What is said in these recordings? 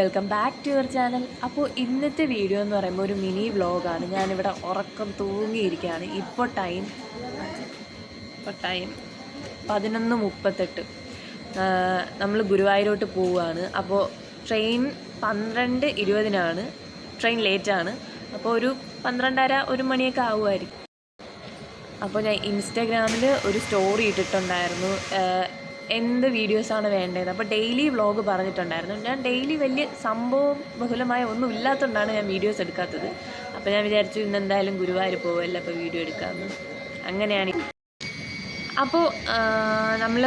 Welcome back to your channel അപ്പോൾ ഇന്നത്തെ video എന്ന് പറയുമ്പോൾ ഒരു മിനി വ്ളോഗാണ് ഞാനിവിടെ ഉറക്കം തൂങ്ങിയിരിക്കുകയാണ്. ഇപ്പോൾ ടൈം ഇപ്പോൾ ടൈം പതിനൊന്ന് മുപ്പത്തെട്ട്. നമ്മൾ ഗുരുവായൂരോട്ട് പോവുകയാണ്. അപ്പോൾ ട്രെയിൻ പന്ത്രണ്ട് ഇരുപതിനാണ്. ട്രെയിൻ ലേറ്റാണ് അപ്പോൾ ഒരു പന്ത്രണ്ടര ഒരു മണിയൊക്കെ ആവുമായിരിക്കും. അപ്പോൾ ഞാൻ ഇൻസ്റ്റാഗ്രാമിൽ ഒരു സ്റ്റോറി ഇട്ടിട്ടുണ്ടായിരുന്നു. എന്ത് വീഡിയോസാണ് വേണ്ടത്? അപ്പോൾ ഡെയിലി വ്ളോഗ് പറഞ്ഞിട്ടുണ്ടായിരുന്നു. ഞാൻ ഡെയിലി വലിയ സംഭവം ബഹുലമായ ഒന്നും ഇല്ലാത്തതുകൊണ്ടാണ് ഞാൻ വീഡിയോസ് എടുക്കാത്തത്. അപ്പോൾ ഞാൻ വിചാരിച്ചു ഇന്ന് എന്തായാലും ഗുരുവായൂർ പോകുമല്ലോ അപ്പോൾ വീഡിയോ എടുക്കാമെന്ന് അങ്ങനെയാണ്. അപ്പോൾ നമ്മൾ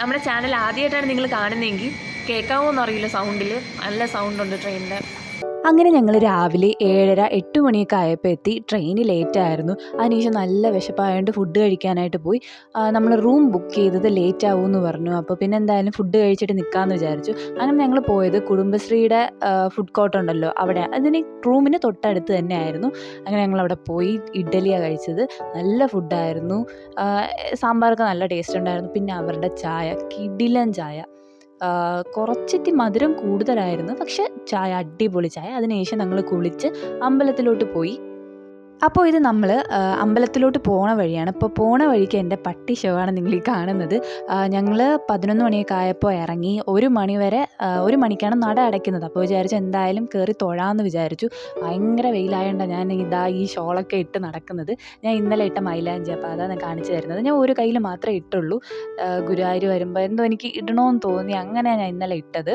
നമ്മുടെ ചാനൽ ആദ്യമായിട്ടാണ് നിങ്ങൾ കാണുന്നതെങ്കിൽ കേൾക്കാമോ എന്നറിയില്ല സൗണ്ടിൽ നല്ല സൗണ്ടുണ്ട് ട്രെയിനിന്റെ അങ്ങനെ ഞങ്ങൾ രാവിലെ ഏഴര എട്ട് മണിയൊക്കെ ആയപ്പോൾ എത്തി. ട്രെയിന് ലേറ്റായിരുന്നു അതിനുശേഷം നല്ല വിശപ്പായതുകൊണ്ട് ഫുഡ് കഴിക്കാനായിട്ട് പോയി. നമ്മൾ റൂം ബുക്ക് ചെയ്തത് ലേറ്റ് എന്ന് പറഞ്ഞു. അപ്പോൾ പിന്നെ എന്തായാലും ഫുഡ് കഴിച്ചിട്ട് നിൽക്കാമെന്ന് വിചാരിച്ചു. അങ്ങനെ ഞങ്ങൾ പോയത് കുടുംബശ്രീയുടെ ഫുഡ് കോർട്ട് ഉണ്ടല്ലോ അവിടെ. അതിന് റൂമിന് തൊട്ടടുത്ത് തന്നെ ആയിരുന്നു അങ്ങനെ ഞങ്ങൾ അവിടെ പോയി ഇഡ്ഡലിയാണ് കഴിച്ചത്. നല്ല ഫുഡായിരുന്നു സാമ്പാറൊക്കെ നല്ല ടേസ്റ്റ് ഉണ്ടായിരുന്നു. പിന്നെ അവരുടെ ചായ കിടിലൻ ചായ. കുറച്ചിത്തി മധുരം കൂടുതലായിരുന്നു. പക്ഷെ ചായ അടിപൊളി ചായ. അതിനുശേഷം ഞങ്ങൾ കുളിച്ച് അമ്പലത്തിലോട്ട് പോയി. അപ്പോൾ ഇത് നമ്മൾ അമ്പലത്തിലോട്ട് പോണ വഴിയാണ്. ഇപ്പോൾ പോണ വഴിക്ക് എന്റെ പട്ടി ഷോയാണ് നിങ്ങൾ ഈ കാണുന്നത്. ഞങ്ങൾ പതിനൊന്ന് മണിയൊക്കെ ആയപ്പോൾ ഇറങ്ങി ഒരു മണി വരെ ഒരു മണിക്കാണ് നട അടയ്ക്കുന്നത്. അപ്പോൾ വിചാരിച്ചു എന്തായാലും കയറി തൊഴാമെന്ന് വിചാരിച്ചു. ഭയങ്കര വെയിലായതുകൊണ്ടാണ് ഞാൻ ഇതാ ഈ ഷോളൊക്കെ ഇട്ട് നടക്കുന്നത്. ഞാൻ ഇന്നലെ ഇട്ട മൈലാഞ്ചി അപ്പോൾ അതാണ് കാണിച്ചു തരുന്നത്. ഞാൻ ഒരു കയ്യിൽ മാത്രമേ ഇട്ടുള്ളൂ. ഗുരുവായൂർ വരുമ്പോൾ എന്തോ എനിക്ക് ഇടണമെന്ന് തോന്നി. അങ്ങനെയാണ് ഞാൻ ഇന്നലെ ഇട്ടത്.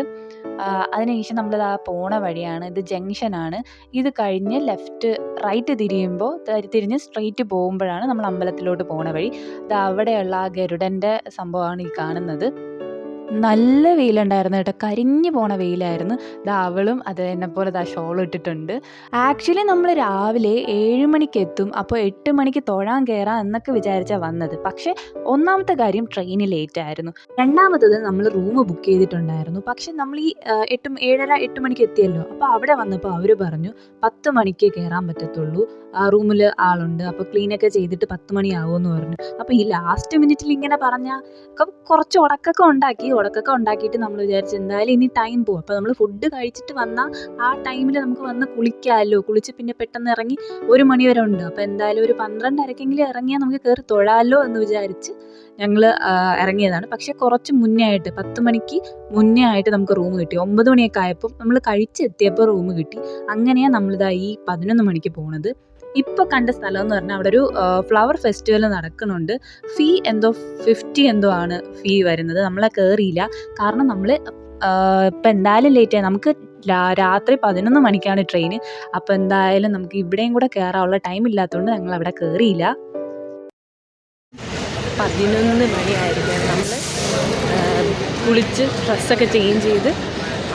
അതിനുശേഷം നമ്മളിത് ആ പോണ വഴിയാണ്. ഇത് ജംഗ്ഷനാണ്. ഇത് കഴിഞ്ഞ് ലെഫ്റ്റ് റൈറ്റ് തിരിയുമ്പോൾ തിരിഞ്ഞ് സ്ട്രെയിറ്റ് പോകുമ്പോഴാണ് നമ്മൾ അമ്പലത്തിലോട്ട് പോണ വഴി. അത് അവിടെയുള്ള ആ ഗരുഡന്റെ സംഭവമാണ് ഈ കാണുന്നത്. നല്ല വെയിലുണ്ടായിരുന്നു കേട്ടോ. കരിഞ്ഞു പോണ വെയിലായിരുന്നു. ഇത് അവളും അത് എന്നെ പോലെ ദാ ഷോൾ ഇട്ടിട്ടുണ്ട്. ആക്ച്വലി നമ്മൾ രാവിലെ ഏഴ് മണിക്ക് എത്തും. അപ്പോൾ എട്ട് മണിക്ക് തൊഴാൻ കയറാം എന്നൊക്കെ വിചാരിച്ചാണ് വന്നത്. പക്ഷേ ഒന്നാമത്തെ കാര്യം ട്രെയിൻ ലേറ്റ് ആയിരുന്നു. രണ്ടാമത്തത് നമ്മൾ റൂം ബുക്ക് ചെയ്തിട്ടുണ്ടായിരുന്നു. പക്ഷെ നമ്മൾ ഈ എട്ട് ഏഴര എട്ട് മണിക്ക് എത്തിയല്ലോ. അപ്പോൾ അവിടെ വന്നപ്പോൾ അവർ പറഞ്ഞു പത്ത് മണിക്ക് കയറാൻ പറ്റത്തുള്ളൂ. ആ റൂമിൽ ആളുണ്ട്. അപ്പോൾ ക്ലീനൊക്കെ ചെയ്തിട്ട് പത്ത് മണിയാവുമെന്ന് പറഞ്ഞു. അപ്പോൾ ഈ ലാസ്റ്റ് മിനിറ്റിൽ ഇങ്ങനെ പറഞ്ഞാൽ കുറച്ച് ഉടക്കൊക്കെ ഉണ്ടാക്കി ഉടക്കൊക്കെ ഉണ്ടാക്കിയിട്ട് നമ്മൾ വിചാരിച്ചു എന്തായാലും ഇനി ടൈം പോകും അപ്പോൾ നമ്മൾ ഫുഡ് കഴിച്ചിട്ട് വന്നാൽ ആ ടൈമിൽ നമുക്ക് വന്ന് കുളിക്കാമല്ലോ കുളിച്ച് പിന്നെ പെട്ടെന്ന് ഇറങ്ങി ഒരു മണി വരെ ഉണ്ട്. അപ്പോൾ എന്തായാലും ഒരു പന്ത്രണ്ടരക്കെങ്കിലും ഇറങ്ങിയാൽ നമുക്ക് കയറി തൊഴാമല്ലോ എന്ന് വിചാരിച്ച് ഞങ്ങൾ ഇറങ്ങിയതാണ്. പക്ഷേ കുറച്ച് മുന്നേ ആയിട്ട് പത്ത് മണിക്ക് മുന്നേ ആയിട്ട് നമുക്ക് റൂം കിട്ടി. ഒമ്പത് മണിയൊക്കെ ആയപ്പോൾ നമ്മൾ കഴിച്ചെത്തിയപ്പോൾ റൂം കിട്ടി. അങ്ങനെയാണ് നമ്മളിതാ ഈ പതിനൊന്ന് മണിക്ക് പോണത്. ഇപ്പോൾ കണ്ട സ്ഥലം എന്ന് പറഞ്ഞാൽ അവിടെ ഒരു ഫ്ലവർ ഫെസ്റ്റിവൽ നടക്കുന്നുണ്ട്. ഫീ എന്തോ ഫിഫ്റ്റി എന്തോ ആണ് ഫീ വരുന്നത്. നമ്മളെ കയറിയില്ല കാരണം നമ്മൾ ഇപ്പം എന്തായാലും ലേറ്റ് ലേറ്റായി നമുക്ക് രാത്രി പതിനൊന്ന് മണിക്കാണ് ട്രെയിൻ അപ്പോൾ എന്തായാലും നമുക്ക് ഇവിടെയും കൂടെ കയറാനുള്ള ടൈം ഇല്ലാത്തതുകൊണ്ട് ഞങ്ങൾ അവിടെ കയറിയില്ല പതിനൊന്ന് മണിയായിരിക്കും നമ്മൾ കുളിച്ച് ഡ്രസ്സൊക്കെ ചേഞ്ച് ചെയ്ത്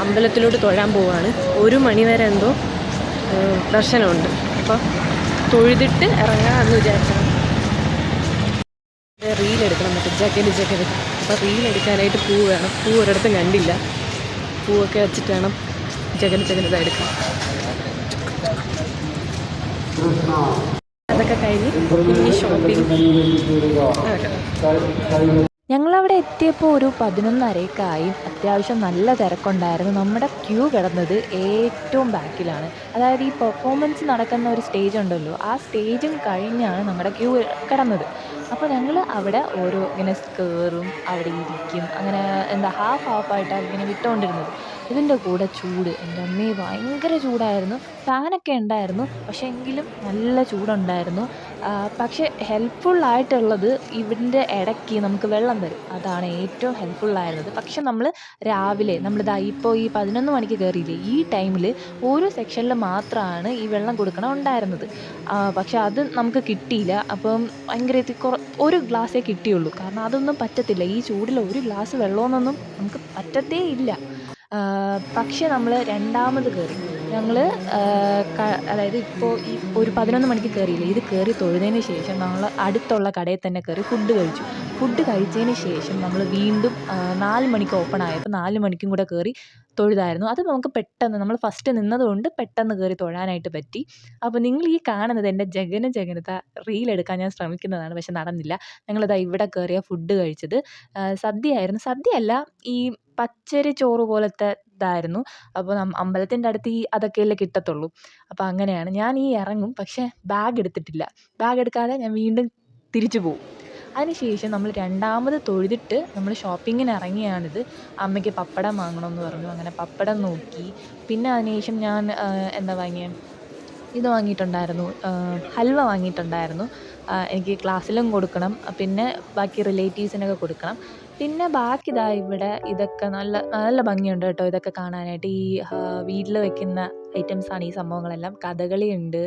അമ്പലത്തിലോട്ട് തൊഴാൻ പോവാണ്. ഒരു മണി വരെ എന്തോ ദർശനമുണ്ട്. അപ്പോൾ തൊഴുതിട്ട് ഇറങ്ങാമെന്ന് വിചാരിച്ചാണ് റീൽ എടുക്കണം മറ്റേ ജക്കറ്റ് ജക്കറ്റ് അപ്പോൾ റീൽ എടുക്കാനായിട്ട് പൂ വേണം. പൂ ഒരിടത്തും കണ്ടില്ല. പൂവൊക്കെ വെച്ചിട്ട് വേണം ജഗന് ജഗനത എടുക്കാൻ. അതൊക്കെ കഴിഞ്ഞ് ഇനി ഷോപ്പിംഗ് ഞങ്ങളവിടെ എത്തിയപ്പോൾ ഒരു പതിനൊന്നരയൊക്കെ ആയി. അത്യാവശ്യം നല്ല തിരക്കുണ്ടായിരുന്നു. നമ്മുടെ ക്യൂ കിടന്നത് ഏറ്റവും ബാക്കിലാണ്. അതായത് ഈ പെർഫോമൻസ് നടക്കുന്ന ഒരു സ്റ്റേജ് ഉണ്ടല്ലോ. ആ സ്റ്റേജും കഴിഞ്ഞാണ് നമ്മുടെ ക്യൂ കിടന്നത്. അപ്പോൾ ഞങ്ങൾ അവിടെ ഓരോ ഇങ്ങനെ കയറും അവിടെ ഇരിക്കും. അങ്ങനെ എന്താ ഹാഫ് ഹാഫായിട്ടാണ് ഇങ്ങനെ വിട്ടുകൊണ്ടിരുന്നത്. ഇതിന്റെ കൂടെ ചൂട്. എന്റെ അമ്മേ ഭയങ്കര ചൂടായിരുന്നു. ഫാനൊക്കെ ഉണ്ടായിരുന്നു. പക്ഷേ എങ്കിലും നല്ല ചൂടുണ്ടായിരുന്നു. പക്ഷേ ഹെൽപ്ഫുള്ളായിട്ടുള്ളത് ഇതിന്റെ ഇടയ്ക്ക് നമുക്ക് വെള്ളം തരും. അതാണ് ഏറ്റവും ഹെൽപ്ഫുള്ളായിരുന്നത് പക്ഷെ നമ്മൾ രാവിലെ നമ്മളിതാ ഇപ്പോൾ ഈ പതിനൊന്ന് മണിക്ക് കയറിയില്ലേ ഈ ടൈമിൽ ഓരോ സെക്ഷനിൽ മാത്രമാണ് ഈ വെള്ളം കൊടുക്കണം ഉണ്ടായിരുന്നത്. പക്ഷേ അത് നമുക്ക് കിട്ടിയില്ല. അപ്പം ഭയങ്കര ഒരു ഗ്ലാസ്സേ കിട്ടിയുള്ളൂ. കാരണം അതൊന്നും പറ്റത്തില്ല. ഈ ചൂടിൽ ഒരു ഗ്ലാസ് വെള്ളമെന്നൊന്നും നമുക്ക് പറ്റത്തേ ഇല്ല. പക്ഷേ നമ്മൾ രണ്ടാമത് കയറി ഞങ്ങൾ അതായത് ഇപ്പോൾ ഈ ഒരു പതിനൊന്ന് മണിക്ക് കയറിയില്ലേ ഇത് കയറി തൊഴുന്നതിന് ശേഷം നമ്മൾ അടുത്തുള്ള കടയിൽ തന്നെ കയറി ഫുഡ് കഴിച്ചു. ഫുഡ് കഴിച്ചതിന് ശേഷം നമ്മൾ വീണ്ടും നാല് മണിക്ക് ഓപ്പൺ ആയപ്പോൾ നാല് മണിക്കും കൂടെ കയറി തൊഴുതായിരുന്നു. അത് നമുക്ക് പെട്ടെന്ന് നമ്മൾ ഫസ്റ്റ് നിന്നതുകൊണ്ട് പെട്ടെന്ന് കയറി തൊഴാനായിട്ട് പറ്റി. അപ്പോൾ നിങ്ങൾ ഈ കാണുന്നത് എന്റെ ജഗന ജഗനത റീൽ എടുക്കാൻ ഞാൻ ശ്രമിക്കുന്നതാണ് പക്ഷെ നടന്നില്ല. ഞങ്ങളിതാ ഇവിടെ കയറിയ ഫുഡ് കഴിച്ചത്. സദ്യയായിരുന്നു. സദ്യയല്ല ഈ പച്ചരി ചോറ് പോലത്തെ ഇതായിരുന്നു. അപ്പോൾ അമ്പലത്തിന്റെ അടുത്ത് ഈ അതൊക്കെയല്ലേ കിട്ടത്തുള്ളൂ. അപ്പോൾ അങ്ങനെയാണ്. ഞാൻ ഈ ഇറങ്ങും പക്ഷേ ബാഗ് എടുത്തിട്ടില്ല. ബാഗ് എടുക്കാതെ ഞാൻ വീണ്ടും തിരിച്ചു പോകും അതിനുശേഷം നമ്മൾ രണ്ടാമത് തൊഴുതിട്ട് നമ്മൾ ഷോപ്പിങ്ങിന് ഇറങ്ങിയാണിത് അമ്മയ്ക്ക് പപ്പടം വാങ്ങണമെന്ന് പറഞ്ഞു. അങ്ങനെ പപ്പടം നോക്കി. പിന്നെ അതിനുശേഷം ഞാൻ എന്താ വാങ്ങിയത് ഇത് വാങ്ങിയിട്ടുണ്ടായിരുന്നു. ഹൽവ വാങ്ങിയിട്ടുണ്ടായിരുന്നു. എനിക്ക് ക്ലാസ്സിലും കൊടുക്കണം. പിന്നെ ബാക്കി റിലേറ്റീവ്സിനൊക്കെ കൊടുക്കണം. പിന്നെ ബാക്കി ഇതാ ഇവിടെ ഇതൊക്കെ നല്ല നല്ല ഭംഗിയുണ്ട് കേട്ടോ ഇതൊക്കെ കാണാനായിട്ട്. ഈ വീട്ടിൽ വെക്കുന്ന ഐറ്റംസാണ് ഈ സംഭവങ്ങളെല്ലാം. കഥകളിയുണ്ട്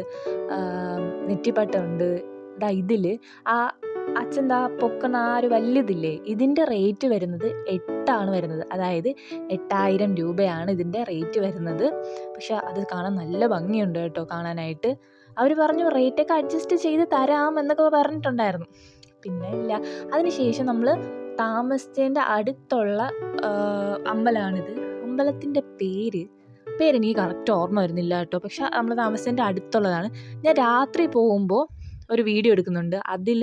നെറ്റിപ്പട്ടമുണ്ട്. ഇതാ ഇതിൽ ആ അച്ഛൻ പൊക്കുന്ന ആ ഒരു വലിയതില്ലേ ഇതിന്റെ റേറ്റ് വരുന്നത് എട്ടാണ് വരുന്നത്. അതായത് എട്ടായിരം രൂപയാണ് ഇതിന്റെ റേറ്റ് വരുന്നത്. പക്ഷെ അത് കാണാൻ നല്ല ഭംഗിയുണ്ട് കേട്ടോ കാണാനായിട്ട്. അവർ പറഞ്ഞു റേറ്റൊക്കെ അഡ്ജസ്റ്റ് ചെയ്ത് തരാം എന്നൊക്കെ പറഞ്ഞിട്ടുണ്ടായിരുന്നു. പിന്നെ ഇല്ല. അതിനുശേഷം നമ്മൾ താമസിച്ചതിന്റെ അടുത്തുള്ള അമ്പലമാണിത് അമ്പലത്തിന്റെ പേര് പേരെനിക്ക് കറക്റ്റ് ഓർമ്മ വരുന്നില്ല കേട്ടോ. പക്ഷെ നമ്മൾ താമസിച്ചതിന്റെ അടുത്തുള്ളതാണ്. ഞാൻ രാത്രി പോകുമ്പോൾ ഒരു വീഡിയോ എടുക്കുന്നുണ്ട്. അതിൽ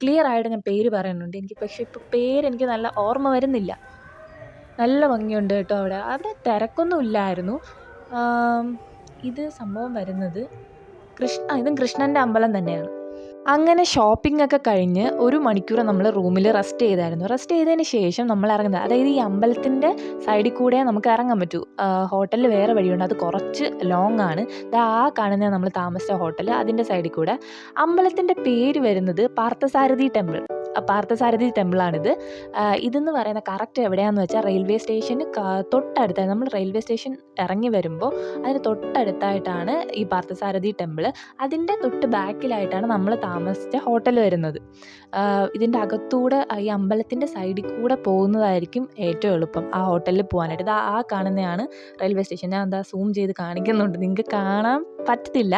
ക്ലിയർ ആയിട്ട് ഞാൻ പേര് പറയുന്നുണ്ട്. എനിക്ക് പക്ഷേ ഇപ്പോൾ പേര് എനിക്ക് നല്ല ഓർമ്മ വരുന്നില്ല. നല്ല ഭംഗിയുണ്ട് കേട്ടോ അവിടെ. അവിടെ തിരക്കൊന്നും ഇല്ലായിരുന്നു. ഇത് സംഭവം വരുന്നത് കൃഷ്ണ ഇതും കൃഷ്ണന്റെ അമ്പലം തന്നെയാണ്. അങ്ങനെ ഷോപ്പിംഗ് ഒക്കെ കഴിഞ്ഞ് ഒരു മണിക്കൂർ നമ്മൾ റൂമിൽ റെസ്റ്റ് ചെയ്തായിരുന്നു. റെസ്റ്റ് ചെയ്തതിന് ശേഷം നമ്മൾ ഇറങ്ങുന്നത് അതായത് ഈ അമ്പലത്തിന്റെ സൈഡിൽ കൂടെ നമുക്ക് ഇറങ്ങാൻ പറ്റൂ. ഹോട്ടലിൽ വേറെ വഴിയുണ്ട്. അത് കുറച്ച് ലോങ് ആണ്. ആ കാണുന്ന നമ്മൾ താമസിച്ച ഹോട്ടൽ അതിന്റെ സൈഡിൽ കൂടെ. അമ്പലത്തിന്റെ പേര് വരുന്നത് പാർത്ഥസാരഥി ടെമ്പിൾ പാർത്ഥസാരഥി ടെമ്പിളാണിത് ഇതെന്ന് പറയുന്ന കറക്റ്റ് എവിടെയാണെന്ന് വെച്ചാൽ റെയിൽവേ സ്റ്റേഷന് തൊട്ടടുത്ത. നമ്മൾ റെയിൽവേ സ്റ്റേഷൻ ഇറങ്ങി വരുമ്പോൾ അതിന് തൊട്ടടുത്തായിട്ടാണ് ഈ പാർത്ഥസാരഥി ടെമ്പിൾ അതിന്റെ തൊട്ട് ബാക്കിലായിട്ടാണ് നമ്മൾ താമസിച്ച ഹോട്ടൽ വരുന്നത്. ഇതിന്റെ അകത്തൂടെ ഈ അമ്പലത്തിന്റെ സൈഡിൽ കൂടെ പോകുന്നതായിരിക്കും ഏറ്റവും എളുപ്പം. ആ ഹോട്ടലിൽ പോകാനായിട്ട്. ഇത് ആ കാണുന്നതാണ് റെയിൽവേ സ്റ്റേഷൻ ഞാൻ എന്താ സൂം ചെയ്ത് കാണിക്കുന്നുണ്ട്. നിങ്ങൾക്ക് കാണാൻ പറ്റത്തില്ല.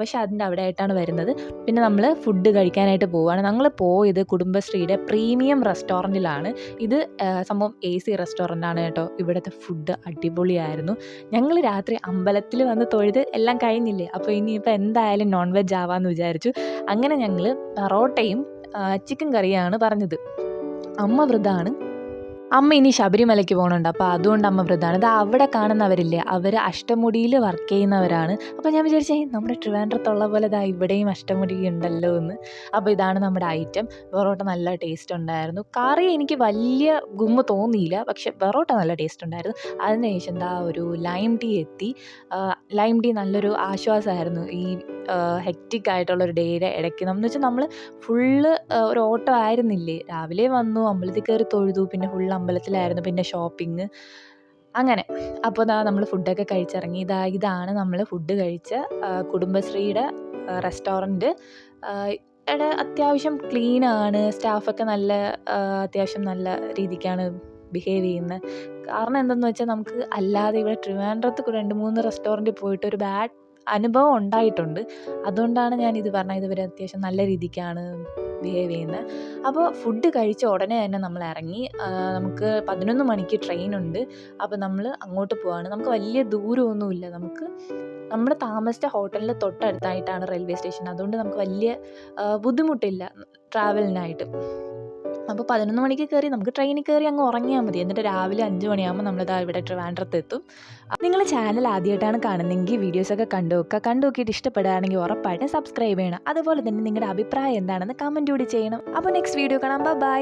പക്ഷെ അതിന്റെ അവിടെ ആയിട്ടാണ് വരുന്നത്. പിന്നെ നമ്മൾ ഫുഡ് കഴിക്കാനായിട്ട് പോവുകയാണ്. ഞങ്ങൾ പോയത് കുടുംബശ്രീയുടെ പ്രീമിയം റെസ്റ്റോറന്റിലാണ് ഇത് സംഭവം എ സി റെസ്റ്റോറന്റാണ് കേട്ടോ. ഇവിടുത്തെ ഫുഡ് അടിപൊളിയായിരുന്നു. ഞങ്ങൾ രാത്രി അമ്പലത്തിൽ വന്ന് തൊഴുത് എല്ലാം കഴിഞ്ഞില്ലേ? അപ്പോൾ ഇനിയിപ്പോൾ എന്തായാലും നോൺ വെജ് ആവാമെന്ന് വിചാരിച്ചു. അങ്ങനെ ഞങ്ങൾ പറോട്ടയും ചിക്കൻ കറിയാണ് പറഞ്ഞത്. അമ്മ വൃതാണ്. അമ്മ ഇനി ശബരിമലയ്ക്ക് പോകുന്നുണ്ട് അപ്പോൾ അതുകൊണ്ട് അമ്മ വ്രതമാണ് ഇത് അവിടെ കാണുന്നവരില്ലേ അവർ അഷ്ടമുടിയിൽ വർക്ക് ചെയ്യുന്നവരാണ്. അപ്പോൾ ഞാൻ വിചാരിച്ചേ നമ്മുടെ ട്രിവാൻഡ്രത്തുള്ള പോലെ ഇതാ ഇവിടെയും അഷ്ടമുടി ഉണ്ടല്ലോ എന്ന്. അപ്പോൾ ഇതാണ് നമ്മുടെ ഐറ്റം പൊറോട്ട നല്ല ടേസ്റ്റ് ഉണ്ടായിരുന്നു. കറി എനിക്ക് വലിയ ഗുമ്മ തോന്നിയില്ല. പക്ഷെ പൊറോട്ട നല്ല ടേസ്റ്റ് ഉണ്ടായിരുന്നു. അതിനുശേഷം എന്താ ഒരു ലൈം ടീ എത്തി. ലൈം ടീ നല്ലൊരു ആശ്വാസമായിരുന്നു ഈ ഹെക്റ്റിക് ആയിട്ടുള്ള ഒരു ഡേയുടെ ഇടയ്ക്ക് നമ്മൾ വെച്ചാൽ നമ്മൾ ഫുള്ള് ഒരു ഓട്ടം ആയിരുന്നില്ലേ? രാവിലെ വന്നു അമ്പലത്തിൽ കയറി തൊഴുതു പിന്നെ ഫുൾ അമ്പലത്തിലായിരുന്നു പിന്നെ ഷോപ്പിംഗ് അങ്ങനെ. അപ്പോൾ ഇതാ നമ്മൾ ഫുഡൊക്കെ കഴിച്ചിറങ്ങി. ഇതാ ഇതാണ് നമ്മൾ ഫുഡ് കഴിച്ച കുടുംബശ്രീയുടെ റെസ്റ്റോറന്റ് ഇവിടെ അത്യാവശ്യം ക്ലീനാണ് സ്റ്റാഫൊക്കെ നല്ല അത്യാവശ്യം നല്ല രീതിക്കാണ് ബിഹേവ് ചെയ്യുന്നത് കാരണം എന്തെന്ന് വെച്ചാൽ നമുക്ക് അല്ലാതെ ഇവിടെ ട്രിവാൻഡ്രത്ത് രണ്ട് മൂന്ന് റെസ്റ്റോറന്റിൽ പോയിട്ട് ഒരു ബാഡ് അനുഭവം ഉണ്ടായിട്ടുണ്ട്. അതുകൊണ്ടാണ് ഞാൻ ഇത് പറഞ്ഞത്. ഇതുവരെ അത്യാവശ്യം നല്ല രീതിക്കാണ് ബിഹേവ് ചെയ്യുന്നത് അപ്പോൾ ഫുഡ് കഴിച്ച ഉടനെ തന്നെ നമ്മൾ ഇറങ്ങി. നമുക്ക് പതിനൊന്ന് മണിക്ക് ട്രെയിൻ ഉണ്ട്. അപ്പോൾ നമ്മൾ അങ്ങോട്ട് പോവാണ്. നമുക്ക് വലിയ ദൂരമൊന്നുമില്ല നമുക്ക് നമ്മൾ താമസിച്ച ഹോട്ടലിന്റെ തൊട്ടടുത്തായിട്ടാണ് റെയിൽവേ സ്റ്റേഷൻ അതുകൊണ്ട് നമുക്ക് വലിയ ബുദ്ധിമുട്ടില്ല ട്രാവലിനായിട്ട് അപ്പോൾ പതിനൊന്ന് മണിക്ക് കയറി നമുക്ക് ട്രെയിനിൽ കയറി അങ്ങ് ഉറങ്ങിയാൽ മതി. എന്നിട്ട് രാവിലെ അഞ്ച് മണിയാകുമ്പോൾ നമ്മളിതാ ഇവിടെ ട്രിവാൻഡ്രത്ത് എത്തും നിങ്ങൾ ചാനൽ ആദ്യമായിട്ടാണ് കാണുന്നതെങ്കിൽ വീഡിയോസൊക്കെ കണ്ടു നോക്കുക. കണ്ടു നോക്കിയിട്ട് ഇഷ്ടപ്പെടുകയാണെങ്കിൽ ഉറപ്പായിട്ട് സബ്സ്ക്രൈബ് ചെയ്യണം. അതുപോലെ തന്നെ നിങ്ങളുടെ അഭിപ്രായം എന്താണെന്ന് കമന്റ് കൂടി ചെയ്യണം. അപ്പോൾ നെക്സ്റ്റ് വീഡിയോ കാണാം. ബൈ